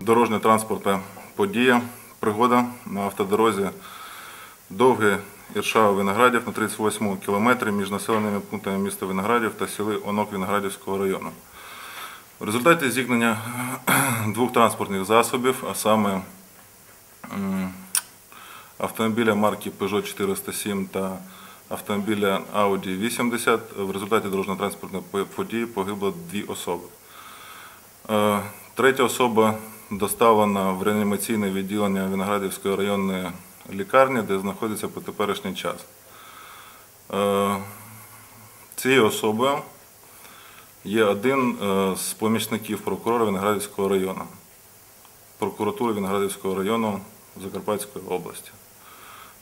Дорожня транспортна подія, пригода на автодорозі Довге Іршава Виноградів на 38 кілометрі між населеними пунктами міста Виноградів та сели Онок Виноградівського району. В результаті зіткнення двох транспортних засобів, а саме автомобіля марки Peugeot 407 та автомобіля Audi 80, в результаті дорожньо-транспортної події погибло дві особи. Е, Третя особа доставлена в реанімаційне відділення Виноградівської районної лікарні, де знаходиться по теперішній час. Е, Цією особою є один е, з помічників прокурора Виноградівського району, прокуратури Виноградівського району Закарпатської області.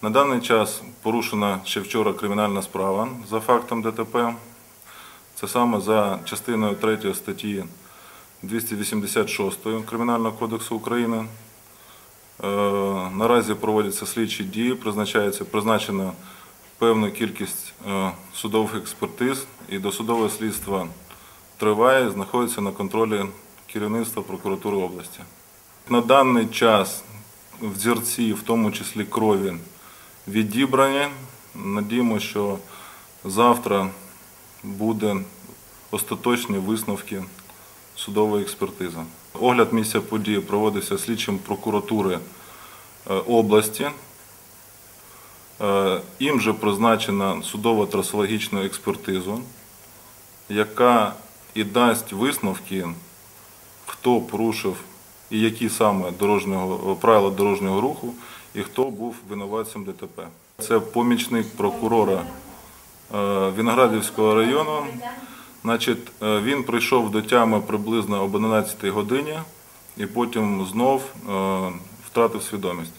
На даний час порушена ще вчора кримінальна справа за фактом ДТП. Це саме за частиною 3 статті 286 Кримінального кодексу України. Е, Наразі проводяться слідчі дії, призначається призначена певна кількість е, судових експертиз і досудове слідство триває, знаходиться на контролі керівництва прокуратури області. На даний час взірці, в тому числі крові, відібрані. Надіємо, що завтра буде остаточні висновки судової експертизи. Огляд місця події проводився слідчим прокуратури е, області. Е, Їм же призначена судово-трасологічну експертизу, яка і дасть висновки, хто порушив і які саме дорожнього, правила дорожнього руху, і хто був винуватцем ДТП. Це помічник прокурора е, Виноградівського району. Значить, е, він прийшов до тями приблизно об 11 годині і потім знов е, втратив свідомість.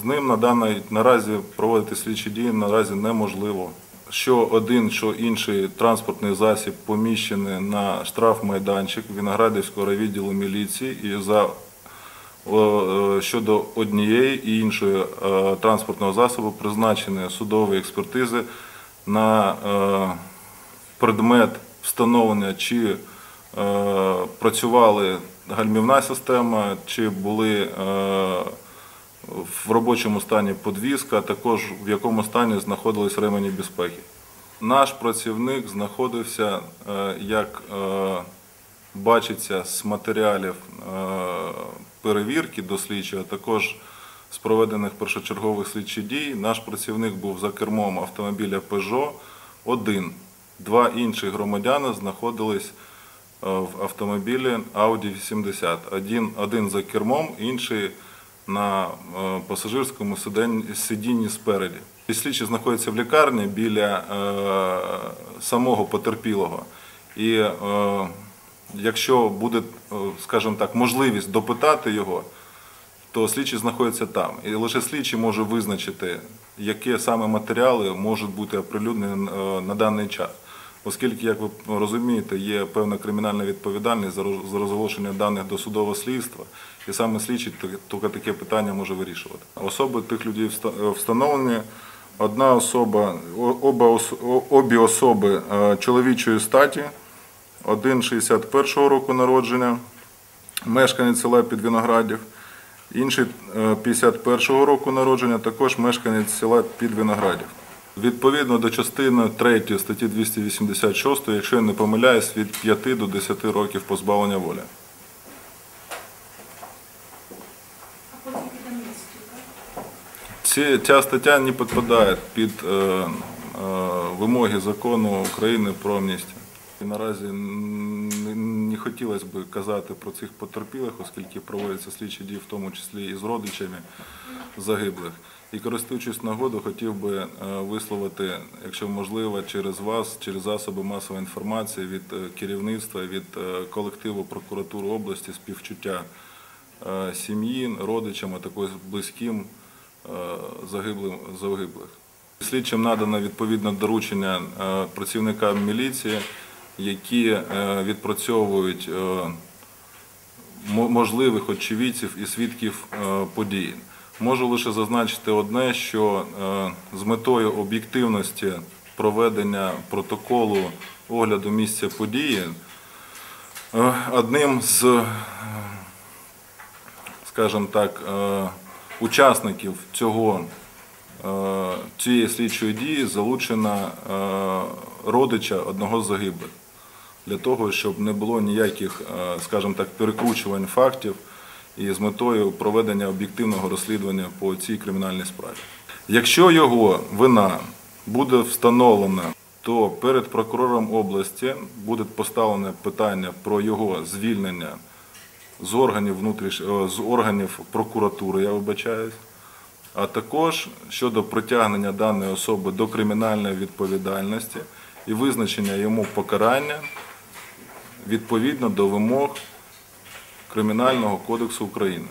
З ним на даний наразі проводити слідчі дії наразі неможливо. Що один, що інший транспортний засіб поміщений на штрафмайданчик Виноградівського райвідділу міліції і за щодо однієї і іншої е, транспортного засобу призначені судові експертизи на е, предмет встановлення, чи е, працювали гальмівна система, чи були е, в робочому стані подвізка, а також в якому стані знаходились ремені безпеки. Наш працівник знаходився, е, як е, бачиться з матеріалів е, перевірки до слідчого, а також з проведених першочергових слідчих дій. Наш працівник був за кермом автомобіля Peugeot один. Два інших громадяни знаходились е, в автомобілі Audi 80. Один, один за кермом, інший на е, пасажирському сидінні спереді. І Слідчий знаходиться в лікарні біля е, самого потерпілого. І е, якщо буде, е, скажімо так, можливість допитати його, то слідчий знаходиться там. І лише слідчий може визначити, які саме матеріали можуть бути оприлюднені е, на даний час. Оскільки, як ви розумієте, є певна кримінальна відповідальність за розголошення даних до судового слідства, і саме слідчий тільки таке питання може вирішувати. Особи тих людей е, встановлені. Одна особа, оба обі особи чоловічої статі, один 61-го року народження, мешканець села Підвиноградів, інший е, 51-го року народження, також мешканець села Підвиноградів. Відповідно до частини 3 статті 286, якщо я не помиляюсь, від 5 до 10 років позбавлення волі. Ці, ця стаття не підпадає під е, е, вимоги закону України про амністію. І наразі не, хотілося б казати про цих потерпілих, оскільки проводяться слідчі дії, в тому числі і з родичами загиблих. І користуючись нагодою, хотів би е, висловити, якщо можливо, через вас, через засоби масової інформації від е, керівництва, від е, колективу прокуратури області співчуття сім'ї, родичам, а також близьким загиблих. Слідчим надано відповідне доручення працівникам міліції, які е, відпрацьовують е, мо- можливих очевидців і свідків е, події. Можу лише зазначити одне, що з метою об'єктивності проведення протоколу огляду місця події одним з, скажімо так, учасників цього цієї слідчої дії залучена родича одного з загиблих для того, щоб не було ніяких, е, скажімо так, перекручувань фактів і з метою проведення об'єктивного розслідування по цій кримінальній справі. Якщо його вина буде встановлена, то перед прокурором області буде поставлене питання про його звільнення з органів внутріш... е, з органів прокуратури, я вибачаюсь, а також щодо притягнення даної особи до кримінальної відповідальності і визначення йому покарання відповідно до вимог Кримінального кодексу України.